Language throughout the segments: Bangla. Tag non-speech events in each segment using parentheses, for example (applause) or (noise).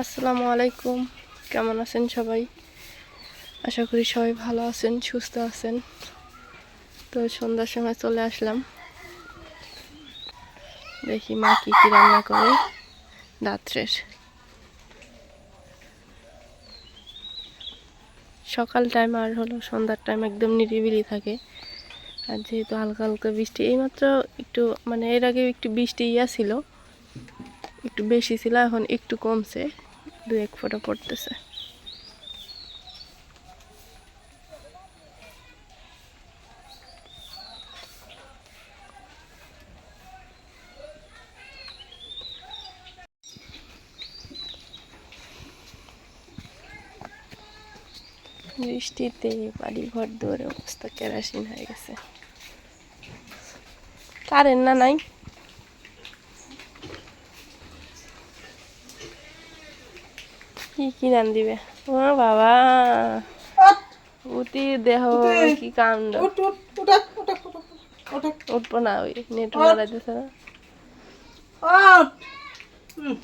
আসসালামু আলাইকুম। কেমন আছেন সবাই? আশা করি সবাই ভালো আছেন, সুস্থ আছেন। তো সন্ধ্যার সময় চলে আসলাম। দেখি মা কি কি রান্না করে। রাত্রের সকাল টাইম আর হলো সন্ধ্যার টাইম একদম নিরিবিলি থাকে। আর যেহেতু হালকা হালকা বৃষ্টি, এইমাত্র একটু মানে এর আগে একটু বৃষ্টি ইয়া ছিল, একটু বেশি ছিল, এখন একটু কমছে দু এক ফোঁটা পড়তেছে। বৃষ্টিতে বাড়ি ঘর দৌড়ে অবস্থা কেরাসিন হয়ে গেছে। কারেন্ট না নাই? কি কি রান দিবে? ও বাবা উতি দেহ কি কাণ্ড? উঠ উঠ উঠা উঠা উঠা উঠা উঠবো না ওই নেট মারাইতেছে না। হুম।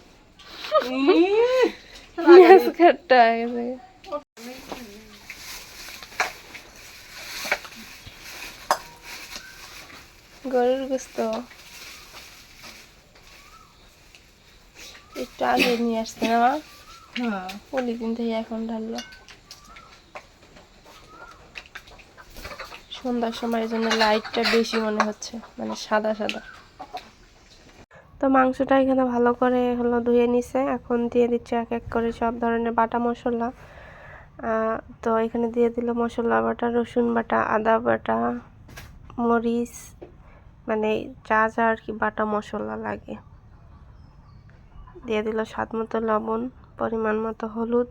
(laughs) কাটটা হয়ে গেছে। গরুর গোস্ত। একটু আগে নিয়ে আসছে না মা? হ্যাঁ। পলিথিন থেকে এখন ঢাললো। সন্ধ্যার সময় এই জন্য লাইটটা বেশি মনে হচ্ছে মানে সাদা সাদা। তো মাংসটা এখানে ভালো করে হলো ধুয়ে নিছে এখন দিয়ে দিচ্ছে এক এক করে সব ধরনের বাটা মশলা। আহ, তো এখানে দিয়ে দিল মশলা বাটা রসুন বাটা আদা বাটা মরিচ মানে যা যা আর কি বাটা মশলা লাগে। দিয়ে দিল স্বাদ মতো লবণ, পরিমাণ মতো হলুদ।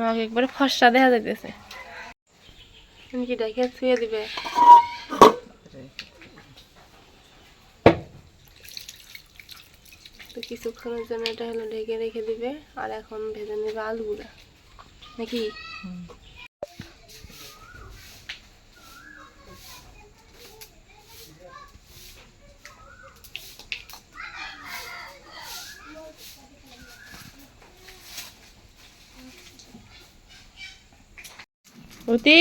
আমাকে একবারে ফসা দেখা যাইতেছে। তুমি কি ডাকিয়া ছুঁয়ে দিবে? তো কিছুক্ষণের জন্য এটা হলো ঢেকে রেখে দিবে, আর এখন ভেজে নেবে আলুগুলা। নাকি? অতি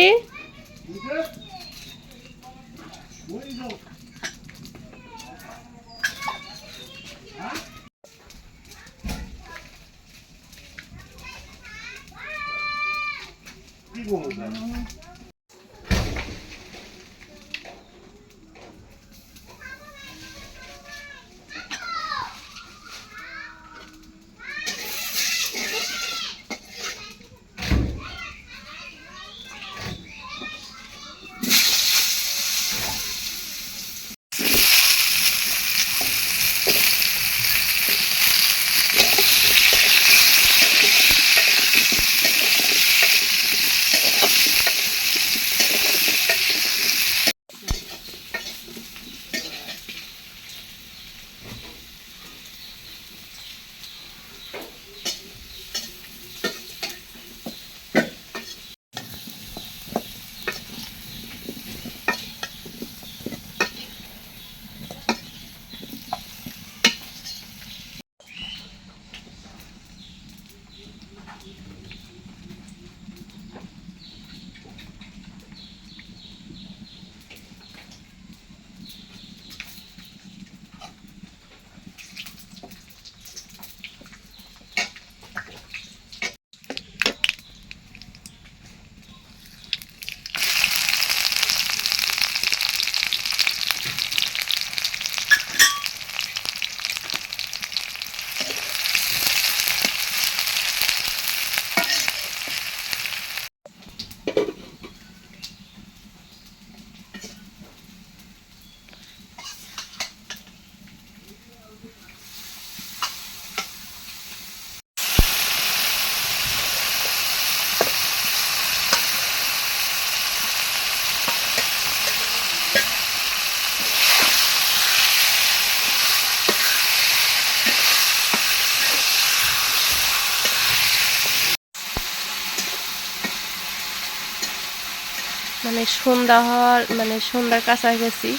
মানে সন্ধ্যা হওয়ার মানে সন্ধ্যার কাছাকাছি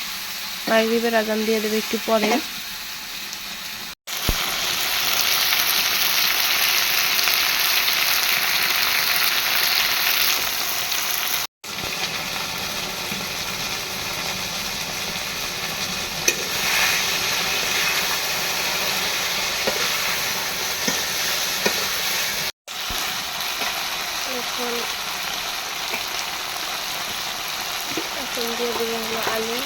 মাগরীবের আজান দিয়ে দেবে একটু পরে এখন এখন দিয়ে দেবে হলো আলু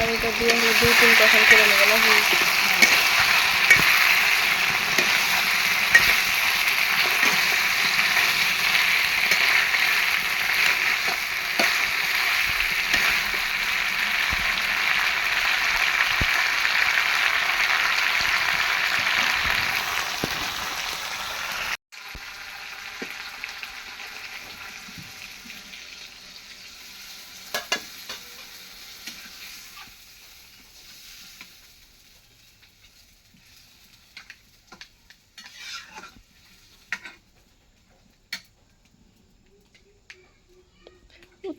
আলুটা দিয়ে হলো দুই তিন কখন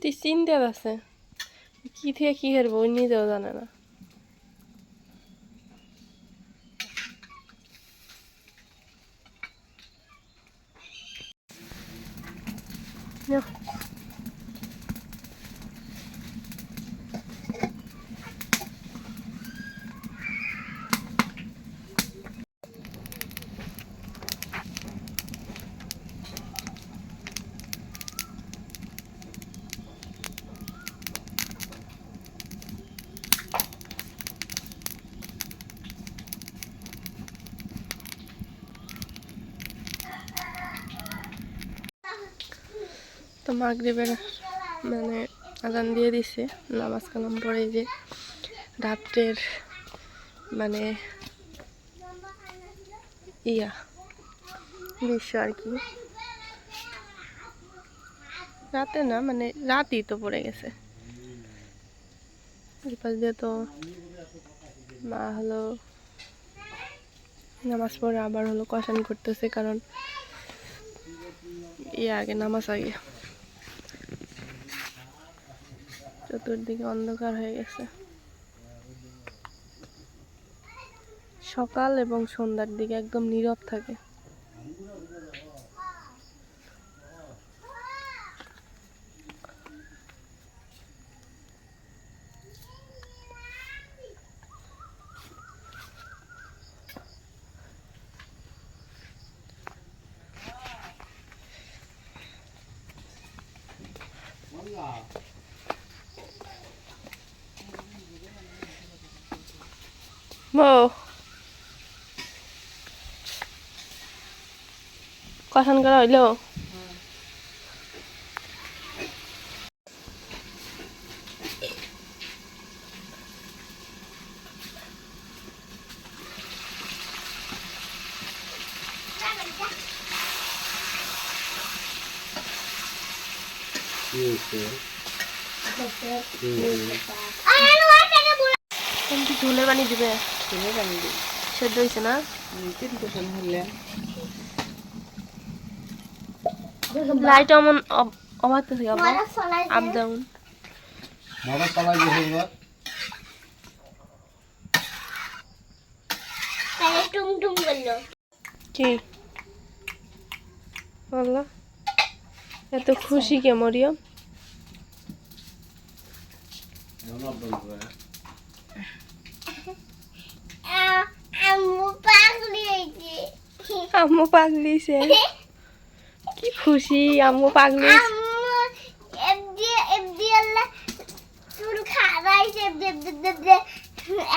নেবে না আছে কি থেকে কি হারবো নিজেও জানে না নাও। তো মাগরিবের মানে আজান দিয়ে দিছে, নামাজ কালাম পড়ে যে রাত্রের মানে ইয়া দৃশ্য আর কি। রাতে না মানে রাতই তো পড়ে গেছে। তো মা হলো নামাজ পড়ে, আবার হলো কষান করতেছে, কারণ ইয়ে আগে, নামাজ আগে। চতুর্দিকে অন্ধকার হয়ে গেছে। সকাল এবং সন্ধ্যার দিকে একদম নীরব থাকে। বউ কষান করা হইল দিবে? সেদ্ধ হয়েছে না? লাইট অমন থেকে আপ ডাউন কি এত খুশি কে মরিয়ম করে আম্মু পাগলিছে কি খুশি আম্মু পাগলি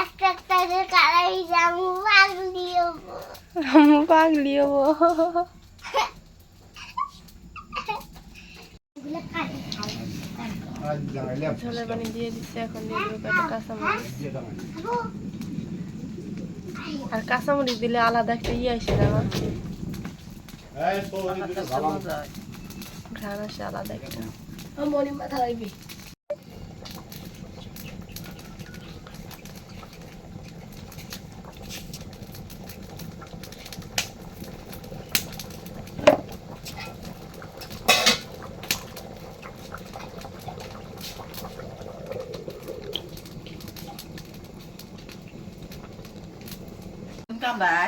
একটা একটা করে কারাই যাব পাগলি হব আম্মু পাগলি হব দিয়ে দিচ্ছে এখন দিয়ে দেবো কয়েকটা কাঁচামরিচ। আর কাঁচামরিচ দিলে আলাদা একটা ইয়ে আসে না ঘ্রাণ আসে আলাদা একটা। মনি মাথা লাগবে।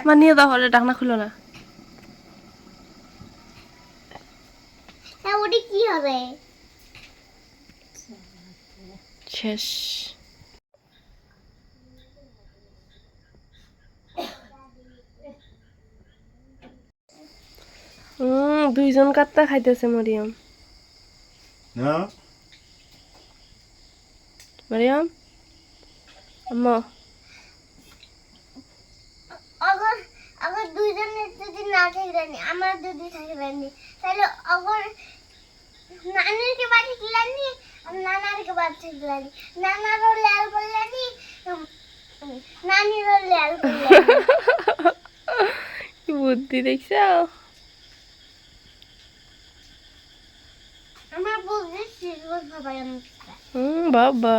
মা নিয়ে দাও হলে ডাকনা খুলো না। তা কি হবে? শেষ। হুম দুইজন কাত্তা খাইতেছে মরিয়ম। না। মরিয়ম? আম্মা। অগর অগর যদি না থাকলেনি আমার যদি থাকলেনি তাহলে অগর নানিরকে বাড়ি গেলানি আর নানারকে বাড়ি থাকলেনি নানারও লাল করলেনি নানিরও লাল করলেনি (laughs) কি বুদ্ধি দেখছ? আমার বুঝতে শিখব সবাই বাবা।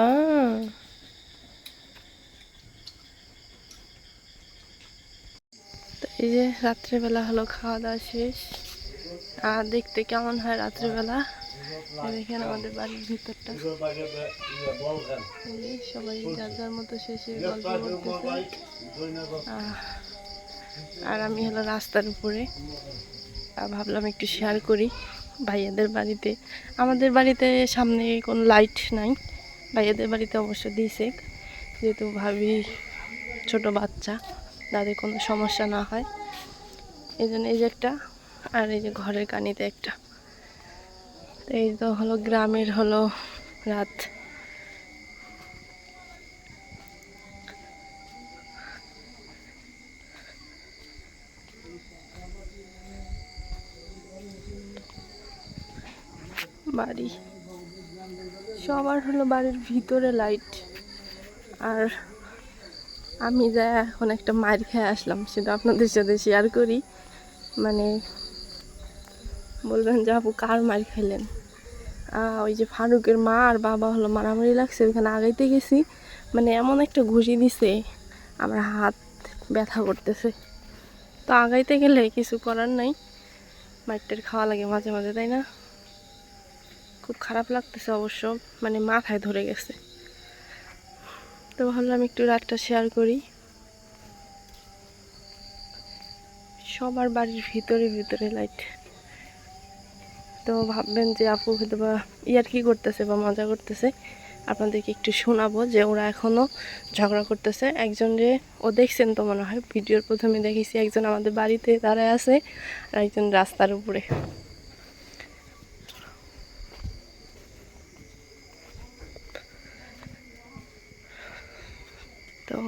এই যে রাত্রেবেলা হলো খাওয়া দাওয়া শেষ। আর দেখতে কেমন হয় রাত্রেবেলা? দেখেন আমাদের বাড়ির ভিতরটা। সবাই যার যার মতো শেষে গল্প করতেছে। আর আমি হলো রাস্তার উপরে। ভাবলাম একটু শেয়ার করি ভাইয়াদের বাড়িতে। আমাদের বাড়িতে সামনে কোনো লাইট নাই। ভাইয়াদের বাড়িতে অবশ্য দিয়েছে। যেহেতু ভাবি ছোট বাচ্চা। তাদের কোনো সমস্যা না হয়। এই জন্য এই যে একটা, আর এই যে ঘরের কানিতে একটা। তো এই তো হলো গ্রামের হলো রাত। বাড়ি। সবার হলো বাড়ির ভিতরে লাইট। আর আমি যা এখন একটা মার খেয়ে আসলাম, সেটা আপনাদের সাথে শেয়ার করি। মানে বলবেন যে, আপু, কার মার খেলেন? ওই যে ফারুকের মা আর বাবা হলো মারামারি লাগছে, ওইখানে আগাইতে গেছি। মানে এমন একটা ঘুষি দিছে, আমার হাত ব্যথা করতেছে। তো আগাইতে গেলে কিছু করার নাই। মাইটের খাওয়া লাগে মাঝে মাঝে, তাই না? খুব খারাপ লাগতেছে অবশ্য মানে মাথায় ধরে গেছে। তো ভাবলাম একটু রাতটা শেয়ার করি। সবার বাড়ির ভিতরে ভিতরে লাইট তো ভাববেন যে আপু হয়তো বা ইয়ার কি করতেছে বা মজা করতেছে? আপনাদেরকে একটু শোনাবো যে ওরা এখনও ঝগড়া করতেছে। একজন যে, ও দেখছেন তো মনে হয়, ভিডিওর প্রথমে দেখেছি একজন আমাদের বাড়িতে দাঁড়ায় আছে আর একজন রাস্তার উপরে। তো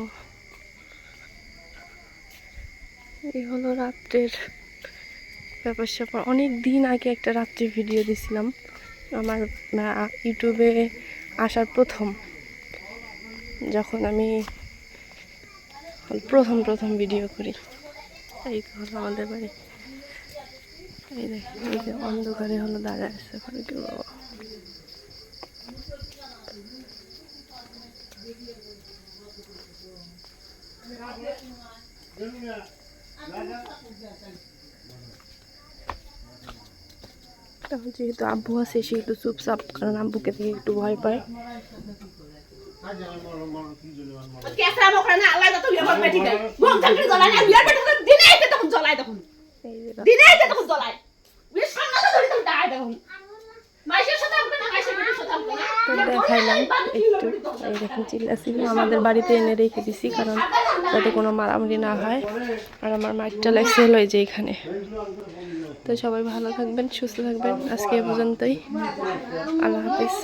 এই হলো রাত্রের ব্যাপার স্যাপার। অনেক দিন আগে একটা রাত্রে ভিডিও দিছিলাম আমার ইউটিউবে আসার প্রথম। যখন আমি প্রথম প্রথম ভিডিও করি। এই হলো আমাদের বাড়ি। এই দেখেন অন্ধকারে হলো দাঁড়ায় আছে ফারুকের বাবা তখন যেহেতু আব্বু আছে সেহেতু চুপচাপ কারণ আব্বুকে থেকে একটু ভয় পায়। এই যে তো দেখাইলাম একটু এই চিল্লা চিল্লাছিল আমাদের বাড়িতে এনে রেখে দিছি কারণ যাতে কোনো মারামারি না হয়। আর আমার মাইকটা লাগছে হলো যে এখানে। তো সবাই ভালো থাকবেন সুস্থ থাকবেন। আজকে এ পর্যন্তই। আল্লাহ হাফিজ।